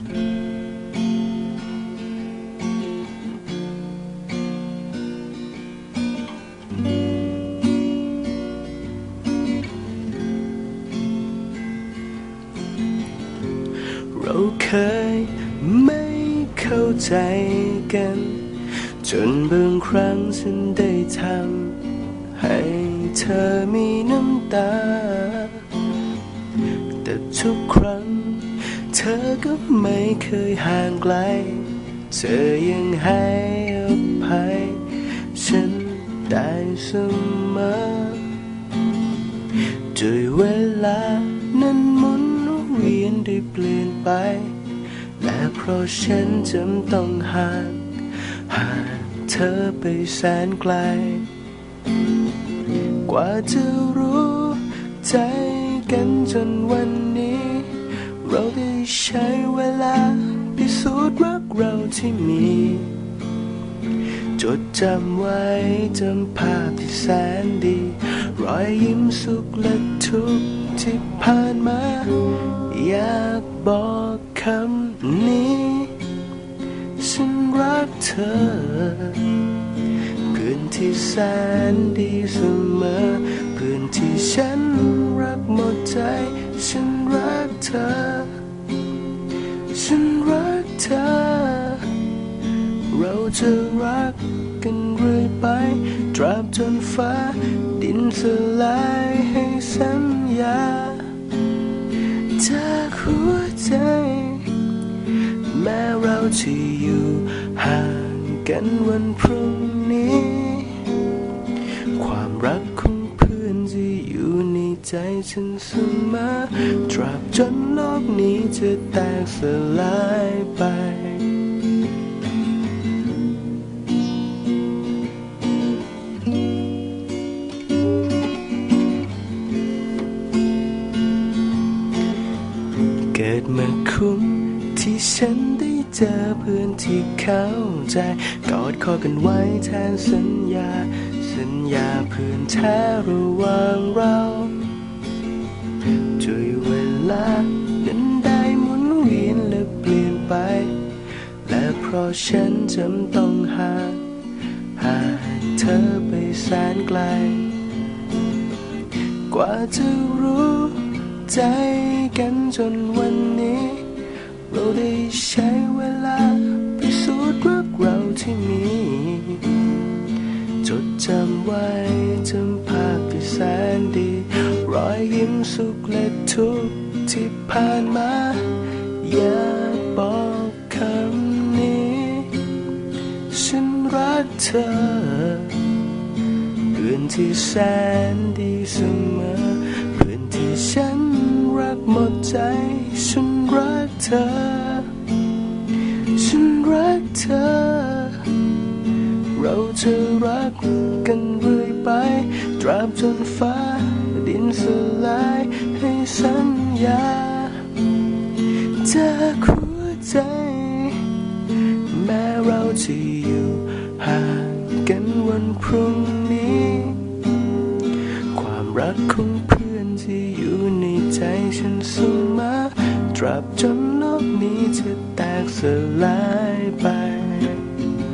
เราเคยไม่เข้าใจกัน จนบางครั้งฉันได้ทำให้เธอมีน้ำตา แต่ทุกครั้ง เธอก็ไม่เคยห่างไกล เธอยังให้อภัย ฉันได้เสมอด้วยเวลานั้นหมุนเวียนได้เปลี่ยนไป และเพราะฉันจำต้องห่างห่างเธอไปแสนไกล กว่าจะรู้ใจกันจนวันนี้ เราได้ใช้เวลาพิสูจน์รักเราที่มี จดจำไว้จำภาพที่แสนดี รอยยิ้มสุขและทุกข์ที่ผ่านมา อยากบอกคำนี้ ฉันรักเธอเพื่อนที่แสนดีเสมอเพื่อนที่ฉันรักหมดใจ ฉันรักเธอ เราจะรักกันเรื่อยไป ตราบจนฟ้า ดินสลายให้สัญญาจากหัวใจ แม้เราจะอยู่ห่างกันวันพรุ่งนี้ ความรักของเพื่อนจะอยู่ในใจฉันเสมอตราบจนโลกนี้จะแตกสลายไป มาคุ้มที่ฉันได้เจอเพื่อนที่เข้าใจ กอดคอกันไว้แทนสัญญา สัญญาเพื่อนแท้ระหว่างเราช่วยเวลานั้นได้หมุนเวียนและเปลี่ยนไป และเพราะฉันจำต้องหาหาเธอไปแสนไกล กว่าจะรู้ ใจกันจนวันนี้ เราได้ใช้เวลาพิสูจน์รักเราที่มี จดจำไว้จำภาพที่แสนดี รอยยิ้มสุขและทุกที่ผ่านมา อยากบอกคำนี้ ฉันรักเธอเพื่อนที่แสนดีเสมอ ที่ฉันรักหมดใจ ฉันรักเธอ ฉันรักเธอ เราจะรักกันเรื่อยไป ตราบจนฟ้าดินสลายให้สัญญาจากหัวใจ แม้เราจะอยู่ห่างกันวันพรุ่งนี้ ความรักของเพื่อน ที่อยู่ในใจฉันเสมอตราบจนโลกนี้จะแตกสลายไป